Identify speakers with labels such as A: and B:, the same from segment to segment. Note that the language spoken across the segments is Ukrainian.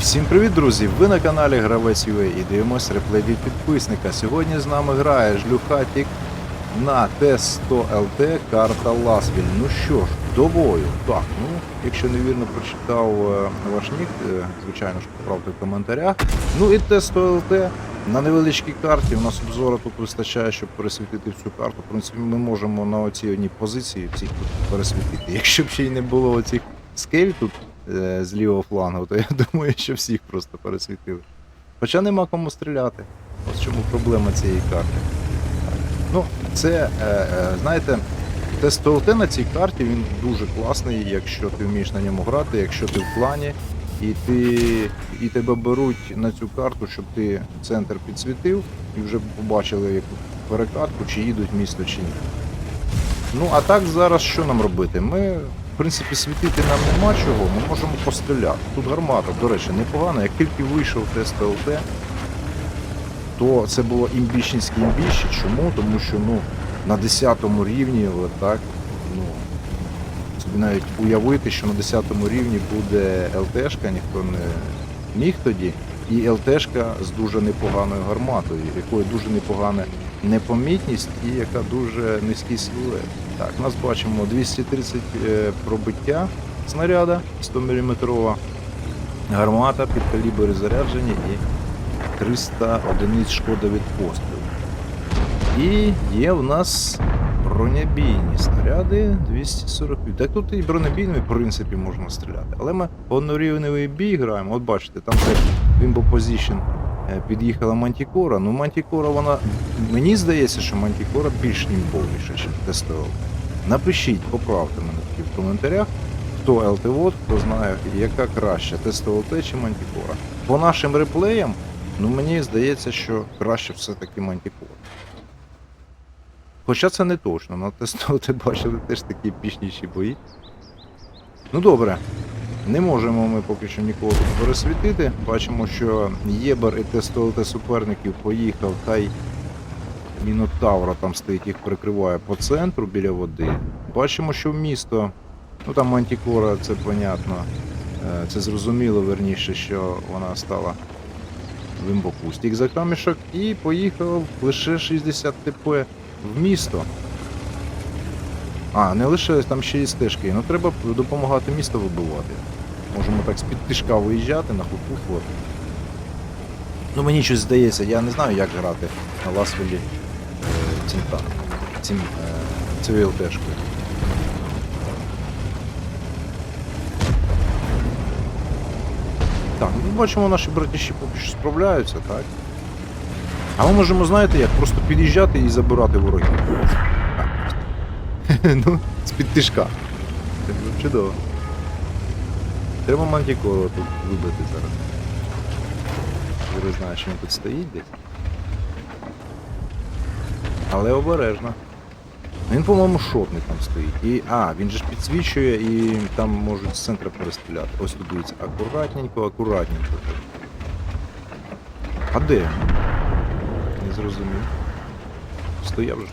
A: Всім привіт, друзі! Ви на каналі Гравець UA і дивимось реплей від підписника. Сьогодні з нами грає Жлюхатік на Т-100 ЛТ карта Ласвіль. Ну що ж, до бою. Так, ну, якщо невірно прочитав е, ваш нік, е, звичайно ж поправте в коментарях. Ну і Т-100 ЛТ на невеличкій карті. У нас обзору тут вистачає, щоб пересвітити всю карту. В принципі, ми можемо на оцій одній позиції всіх тут пересвітити. Якщо б ще й не було оцих скель тут з лівого флангу, то я думаю, що всіх просто пересвітили. Хоча нема кому стріляти. Ось чому проблема цієї карти. Ну, це, е, е, знаєте, тест ТЛТ на цій карті він дуже класний, якщо ти вмієш на ньому грати, якщо ти в плані, і ти, і тебе беруть на цю карту, щоб ти центр підсвітив і вже побачили яку перекатку, чи їдуть місто, чи ні. Ну, а так зараз що нам робити? Ми, принципі, світити нам нема чого, ми можемо постріляти. Тут гармата, до речі, непогана. Як тільки вийшов тест ТЛТ, то це було імбіщенське імбіще. Чому? Тому що ну, на 10 рівні, так, ну, собі навіть уявити, що на 10 рівні буде ЛТшка, ніхто не міг тоді. І ЛТшка з дуже непоганою гарматою, якої дуже непогана непомітність і яка дуже низький силует. Так, нас бачимо 230 е, пробиття снаряда 100 мм гармата під калібри заряджені і 300 одиниць шкода від пострілу. І є в нас бронебійні снаряди 245. Так тут і бронебійними, в принципі, можна стріляти. Але ми однорівневий бій граємо. От бачите, там теж Wimbo Position під'їхала Мантікора. Ну, Мантікора, вона. Мені здається, що Мантікора більш німбовніша, ніж тестова. Напишіть, поправте мене тоді в коментарях, хто ЛТВОД, хто знає, яка краща, тестова ЛТ чи Мантікора. По нашим реплеям, ну мені здається, що краще все-таки Мантікора. Хоча це не точно, на тестово бачили теж такі епічніші бої. Ну добре, не можемо ми поки що нікого тут пересвітити. Бачимо, що Єбер і Т-100 суперників поїхав, та й Мінотавра там стоїть, їх прикриває по центру біля води. Бачимо, що в місто, ну там Мантікора, це понятно, е, це зрозуміло верніше, що вона стала глибоку. Стік за камішок і поїхав лише 60 ТП в місто. А, не лише там ще і стежки. Ну треба допомагати місто вибивати. Можемо так з-під тишка виїжджати на флот. Ну мені щось здається, я не знаю, як грати на Ласвелі е, цим танком, цим е, цією ЛТшкою. Так, ну бачимо, наші братіші поки що справляються, так? А ми можемо, знаєте як, просто під'їжджати і забирати ворогів. Ну, з-під тишка. Б чудово. Треба мантікору тут вибити зараз. Я не знаю, що він тут стоїть десь. Але обережно. Він, по-моєму, шотний там стоїть. І, а, він же ж підсвічує і там можуть з центра перестріляти. Ось тут дивіться, акуратненько, акуратненько. А де? Не зрозумів. Стояв же.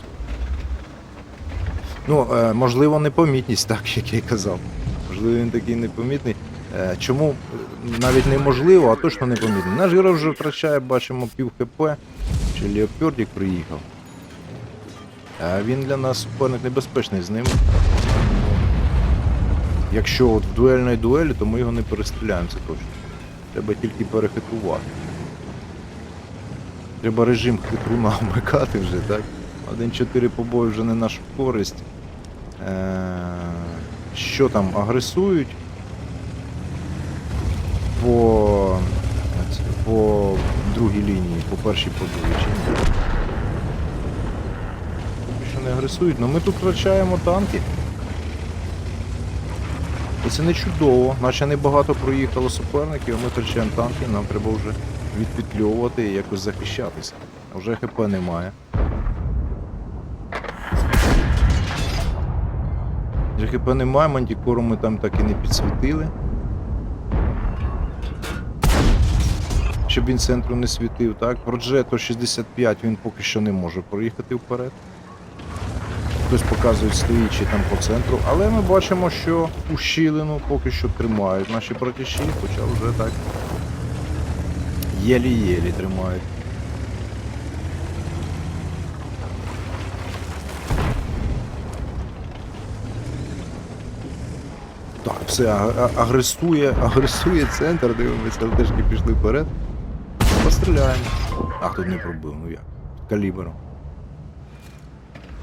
A: Ну, е, можливо, непомітність, так, як я й казав. Можливо, він такий непомітний. Е, чому е, навіть неможливо, а точно непомітний. Наш герой вже втрачає, бачимо, пів хп, чи Леопардік приїхав. А він для нас суперник небезпечний з ним. Якщо от в дуельної дуелі, то ми його не перестріляємо, це точно. Треба тільки перехитрувати. Треба режим хитруна вмикати вже, так? 1-4 побої вже не нашу користь. Е, Що там, агресують? По, по другій лінії, по першій по другій? Що не агресують, але ми тут втрачаємо танки. І це не чудово, наче небагато проїхало суперників, а ми втрачаємо танки, нам треба вже відпетльовувати і якось захищатися. Вже ХП немає. Вже ХП немає, мантікору ми там так і не підсвітили. Щоб він центру не світив, так? Проджето 65 він поки що не може проїхати вперед. Хтось показує стоїчі там по центру, але ми бачимо, що ущілину поки що тримають наші братіші, хоча вже так єлі-єлі тримають. Так, все, агресує, агресує центр, дивимося, ЛТшки пішли вперед. Постріляємо. Ах, тут не пробив, ну як? Калібром.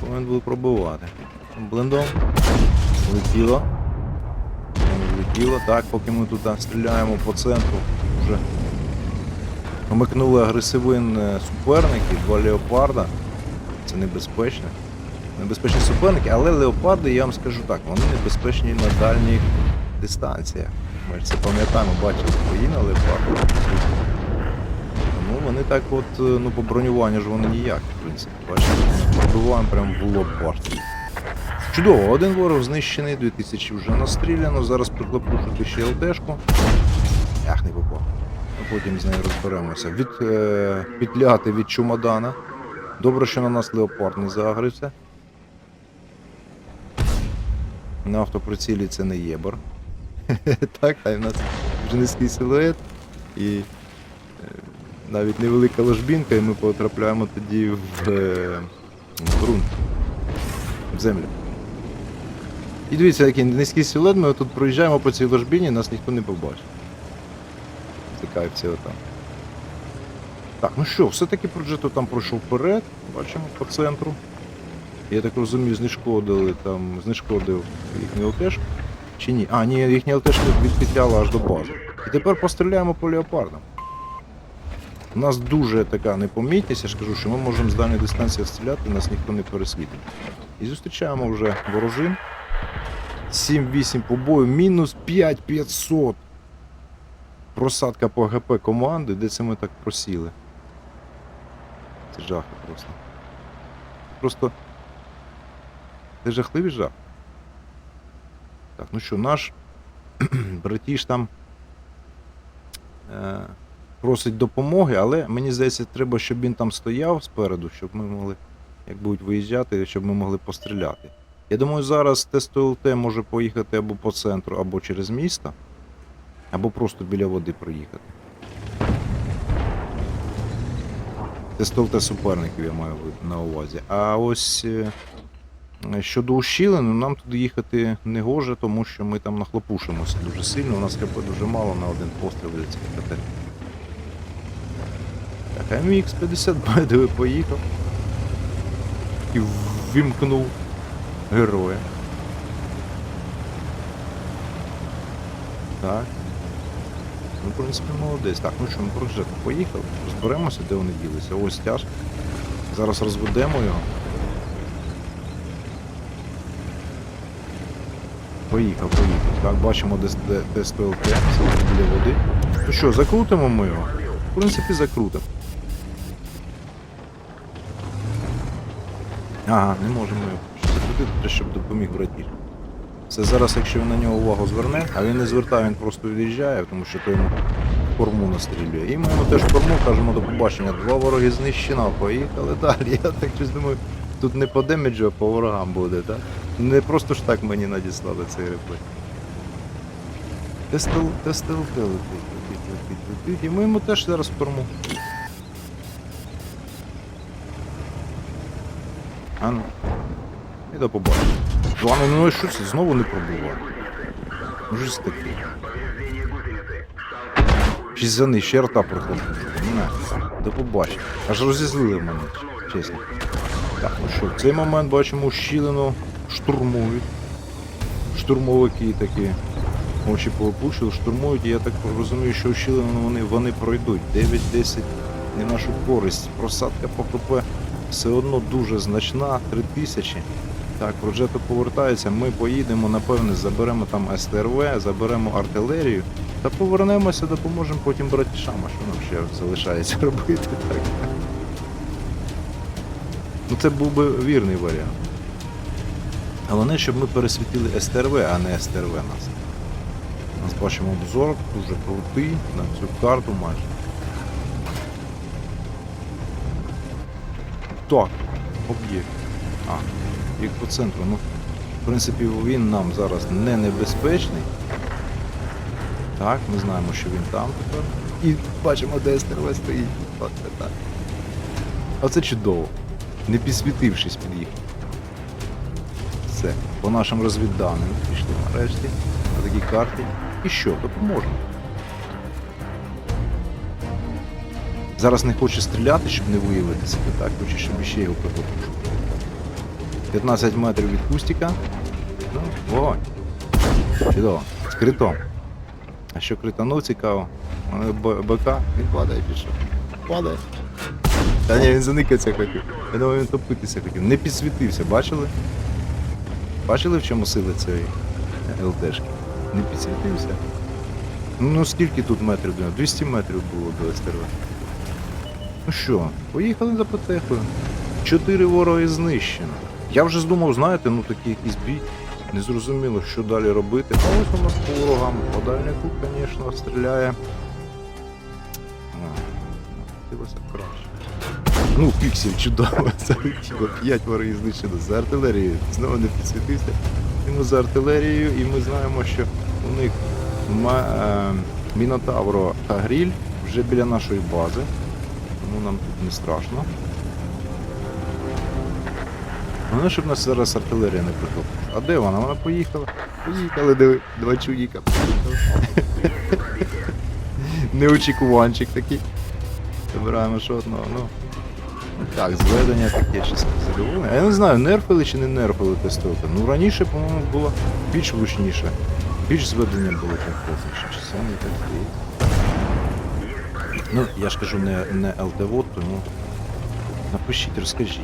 A: Повинен був пробивати. Блендом. Влетіло. Влетіло. Так, поки ми тут стріляємо по центру, вже вмикнули агресивин е, суперники, два леопарда. Це небезпечно. Небезпечні суперники, але леопарди, я вам скажу так, вони небезпечні на дальніх дистанціях. Ми ж це пам'ятаємо, бачили свої на леопарди. Ну, вони так от, е, ну, по бронюванню ж вони ніякі, в принципі. Бачите, пробиваємо прямо в лоб партії. Чудово, один ворог знищений, 2000 вже настріляно, зараз приклепушити ще ЛТшку. Ах, не попав. Потім з нею розберемося. Від, е, підляти від чумадана. Добре, що на нас леопард не загрився. На автоприцілі це не єбор. так, а в нас вже низький силует і е, навіть невелика ложбінка, і ми потрапляємо тоді в, е, в ґрунт, в землю. І дивіться, який низький силует, ми тут проїжджаємо по цій ложбіні, нас ніхто не побачить. Стикаються отам. Так, ну що, все-таки Проджето там пройшов вперед, бачимо по центру. Я так розумію, знешкодили там, знешкодив їхню ЛТшку. Чи ні? А, ні, їхня ЛТшка відпетляла аж до бази. І тепер постріляємо по леопардам. У нас дуже така непомітність, я ж кажу, що ми можемо з дальньої дистанції стріляти, нас ніхто не переслідує. І зустрічаємо вже ворожин. 7-8 по бою, мінус 5500. Просадка по ГП команди, де це ми так просіли. Це жах просто. Просто. Це жахливий жах. Так, ну що, наш братіш там е, просить допомоги, але мені здається, треба, щоб він там стояв спереду, щоб ми могли, як будуть виїжджати, щоб ми могли постріляти. Я думаю, зараз тест ЛТ може поїхати або по центру, або через місто, або просто біля води проїхати. Тест ЛТ суперників я маю на увазі. А ось е, щодо ущілин, нам туди їхати не гоже, тому що ми там нахлопушимося дуже сильно. У нас ХП дуже мало на один постріл від цих КТ. Так, а мікс 50 байдовий поїхав. І ввімкнув героя. Так. Ну, в принципі, молодець. Так, ну що, ми про Джета поїхали. Розберемося, де вони ділися. Ось тяж. Зараз розведемо його. Поїхав, поїхав. Так, бачимо, де, де, де стоїть біля води. Ну що, закрутимо ми його? В принципі, закрутимо. Ага, не можемо його закрутити, щоб допоміг братір. Це зараз, якщо він на нього увагу зверне, а він не звертає, він просто від'їжджає, тому що то йому корму настрілює. І ми йому теж корму кажемо до побачення. Два вороги знищено, поїхали далі. Я так щось думаю, тут не по демеджу, а по ворогам буде, так? Не просто ж так мені надіслали цей реплей. Тестил, тестил, летить, летить, летить, летить. І ми йому теж зараз корму. А ну. І до побачення. Ладно, ну що це? Знову не пробував. Може ж таки. Щось за них, ще рта проходить. Не, до побачення. Аж розізлили мене, чесно. Так, ну що, в цей момент бачимо щілину штурмують. Штурмовики такі. Очі поопущили, штурмують, і я так розумію, що ущілину вони, вони пройдуть. 9-10 не нашу користь. Просадка по КП все одно дуже значна, 3000. Так, Проджето повертається, ми поїдемо, напевне, заберемо там СТРВ, заберемо артилерію та повернемося, допоможемо потім братішам, а що нам ще залишається робити. Так. Ну це був би вірний варіант. Головне, щоб ми пересвітили СТРВ, а не СТРВ нас. У нас бачимо обзор, дуже крутий на цю карту майже. Так, об'єкт. А, як по центру. Ну, в принципі, він нам зараз не небезпечний. Так, ми знаємо, що він там тепер. І бачимо, де СТРВ стоїть. Оце так. Оце чудово. Не підсвітившись під'їхав. Все. По нашим розвідданим пішли нарешті. На такій карті. І що, допоможемо. Зараз не хоче стріляти, щоб не виявити себе, так? Хоче, щоб іще його притопушити. 15 метрів від кустика. Ну, вогонь. Чудово. З критом. А що кританув цікаво? Б- БК, він падає пішов. Падає. Та ні, він заникатися хотів. Я думаю, він топитися хотів. Не підсвітився, бачили? Бачили, в чому сила цієї ЛТшки? Не підсвітився. Ну скільки тут метрів до нього? 200 метрів було до СТРВ. Ну що, поїхали за потехою. Чотири вороги знищено. Я вже здумав, знаєте, ну такий якийсь бій. Не зрозуміло, що далі робити. А ось у нас по ворогам по дальнику, звісно, стріляє. Б краще. Ну, піксель чудово, залетіло. П'ять ворогів знищено за артилерією. Знову не підсвітився. Йому за артилерією, і ми знаємо, що у них е, Мінотавро та Гріль вже біля нашої бази. Тому нам тут не страшно. Головне, щоб нас зараз артилерія не притопила. А де вона? Вона поїхала. Поїхали, диви, два чудіка. Неочікуванчик такий. Забираємо ще одного. Ну. Ну Так, зведення таке чисто задоволення. А Я не знаю, нерфили чи не нерфили тестовка. Ну раніше, по-моєму, було більш влучніше. Більш зведення було комфортніше. Це не так здається? Ну, я ж кажу, не, не ЛТВО, тому напишіть, розкажіть.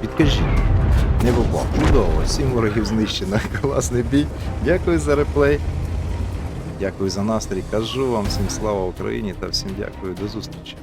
A: Підкажіть. Не попав. Чудово, сім ворогів знищено. Класний бій. Дякую за реплей. Дякую за настрій. Кажу вам всім слава Україні та всім дякую. До зустрічі.